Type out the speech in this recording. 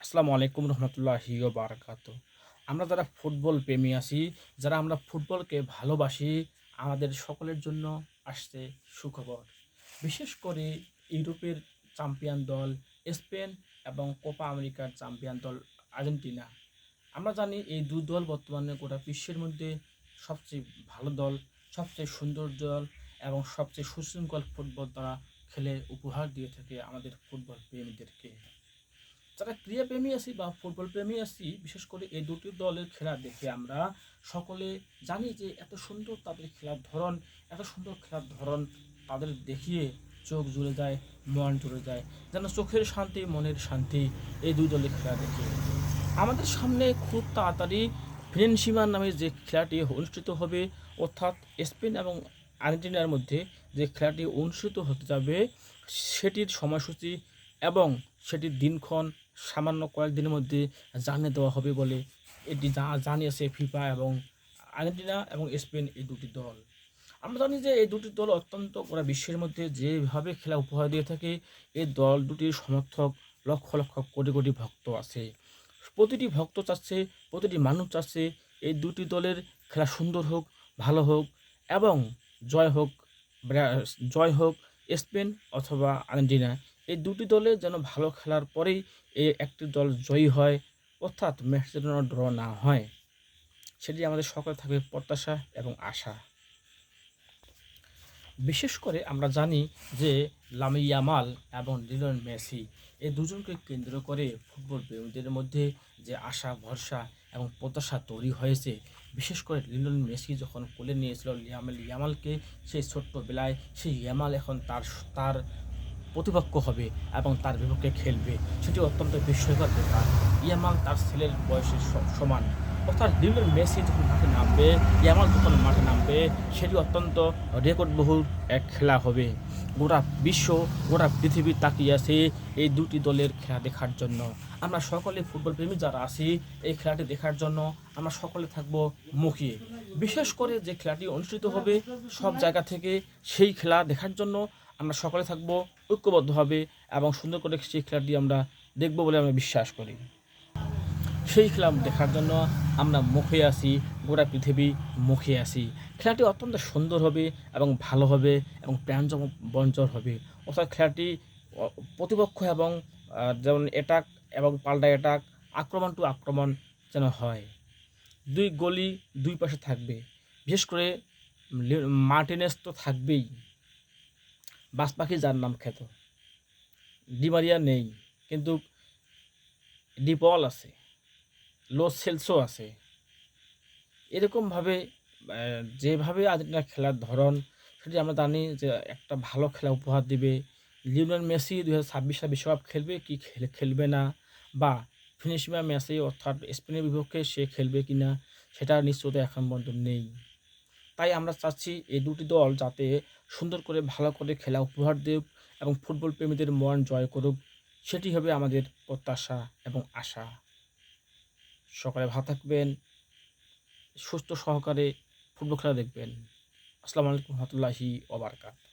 আসসালামু আলাইকুম রহমতুল্লাহি বারাকাত। আমরা যারা ফুটবল প্রেমী আছি, যারা আমরা ফুটবলকে ভালোবাসি, আমাদের সকলের জন্য আসছে সুখবর। বিশেষ করে ইউরোপের চ্যাম্পিয়ন দল স্পেন এবং কোপা আমেরিকার চ্যাম্পিয়ন দল আর্জেন্টিনা। আমরা জানি এই দু দল বর্তমানে গোটা বিশ্বের মধ্যে সবচেয়ে ভালো দল, সবচেয়ে সুন্দর দল এবং সবচেয়ে সুশৃঙ্খল ফুটবল তারা খেলে উপহার দিয়ে থাকে আমাদের ফুটবল প্রেমীদেরকে। যারা ক্রীড়াপ্রেমী আছি বা ফুটবল প্রেমী আছি, বিশেষ করে এই দুটি দলের খেলা দেখে আমরা সকলে জানি যে এত সুন্দর তাদের খেলার ধরন, এত সুন্দর খেলার ধরন তাদের দেখিয়ে চোখ জুড়ে যায়, মন জুড়ে যায়, যেন চোখের শান্তি, মনের শান্তি এই দুই দলের খেলা দেখে। আমাদের সামনে খুব তাড়াতাড়ি ফ্রেন্সিমার নামে যে খেলাটি অনুষ্ঠিত হবে, অর্থাৎ স্পেন এবং আর্জেন্টিনার মধ্যে যে খেলাটি অনুষ্ঠিত হতে যাবে, সেটির সময়সূচি এবং সেটির দিনক্ষণ সামান্য কয়েকদিনের মধ্যে জানিয়ে দেওয়া হবে বলে এটি জানিয়েছে ফিফা এবং আর্জেন্টিনা এবং স্পেন এই দুটি দল। আমরা জানি যে এই দুটি দল অত্যন্ত গোটা বিশ্বের মধ্যে যেভাবে খেলা উপহার দিয়ে থাকে এই দল দুটির সমর্থক লক্ষ লক্ষ কোটি কোটি ভক্ত আছে। প্রতিটি ভক্ত চাচ্ছে, প্রতিটি মানুষ চাচ্ছে এই দুটি দলের খেলা সুন্দর হোক, ভালো হোক এবং জয় হোক জয় হোক স্পেন অথবা আর্জেন্টিনা। এই দুটি দলে যেন ভালো খেলার পরেই এই একটি দল জয়ী হয়, অর্থাৎ ম্যাচ যেন ড্র না হয়। সেটি আমাদের সকলে থাকবে প্রত্যাশা এবং আশা। বিশেষ করে আমরা জানি যে লামি ইয়ামাল এবং লিলন মেসি এই দুজনকে কেন্দ্র করে ফুটবল প্রেমীদের মধ্যে যে আশা, ভরসা এবং প্রত্যাশা তৈরি হয়েছে, বিশেষ করে লিলন মেসি যখন কোলে নিয়েছিল লিয়ামাল ইয়ামালকে, সেই ছোট্ট বেলায় সেই ইয়ামাল এখন তার তার প্রতিপক্ষ হবে এবং তার বিপক্ষে খেলবে। সেটি অত্যন্ত বিস্ময়কর ব্যাপার। ইয়ামাল তার ছেলের বয়সের সমান। অর্থাৎ লিওনেল মেসি যখন মাঠে নামবে, ইয়ামাল যখন মাঠে নামবে, সেটি অত্যন্ত রেকর্ডবহুল এক খেলা হবে। গোটা বিশ্ব, গোটা পৃথিবী তাকিয়ে আছে এই দুটি দলের খেলা দেখার জন্য। আমরা সকলে ফুটবল প্রেমী যারা আছি, এই খেলাটি দেখার জন্য আমরা সকলে থাকব মুখিয়ে। বিশেষ করে যে খেলাটি অনুষ্ঠিত হবে, সব জায়গা থেকে সেই খেলা দেখার জন্য আমরা সকলে থাকব ঐক্যবদ্ধভাবে এবং সুন্দর করে সেই খেলাটি আমরা দেখব বলে আমরা বিশ্বাস করি। সেই খেলা দেখার জন্য আমরা মুখে আসি গোটা পৃথিবী মুখে আসি খেলাটি অত্যন্ত সুন্দর হবে এবং ভালো হবে এবং প্রাণজম বঞ্চর হবে। অর্থাৎ খেলাটি প্রতিপক্ষ এবং যেমন এটাক এবং পাল্টা এটাক আক্রমণ টু আক্রমণ যেন হয়। দুই গলি দুই পাশে থাকবে। বিশেষ করে মার্টিনেস তো থাকবেই। বাস পাখি যার নাম খ্যাত। ডিমারিয়া নেই, কিন্তু ডিপল আছে লো সেলসও আছে। এরকমভাবে যেভাবে আর্জেন্টিনা খেলার ধরন, সেটি আমরা জানি যে একটা ভালো খেলা উপহার দিবে। লিওনেল মেসি দু হাজার ছাব্বিশ সালে বিশ্বকাপ খেলবে, কি খেলে- খেলবে না? বা ফিনিশিমা ম্যাচে অর্থাৎ স্পেনের বিপক্ষে সে খেলবে কি না সেটা নিশ্চয়তা এখন পর্যন্ত নেই। তাই আমরা চাচ্ছি এই দুটি দল যাতে সুন্দর করে ভালো করে খেলা উপহার দেব এবং ফুটবল প্রেমীদের মন জয় করুক। সেটি হবে আমাদের প্রত্যাশা এবং আশা। সকালে ভালো থাকবেন, সুস্থ সহকারে ফুটবল খেলা দেখবেন। আসসালামু আলাইকুম রহমতুল্লাহি ওবরকাত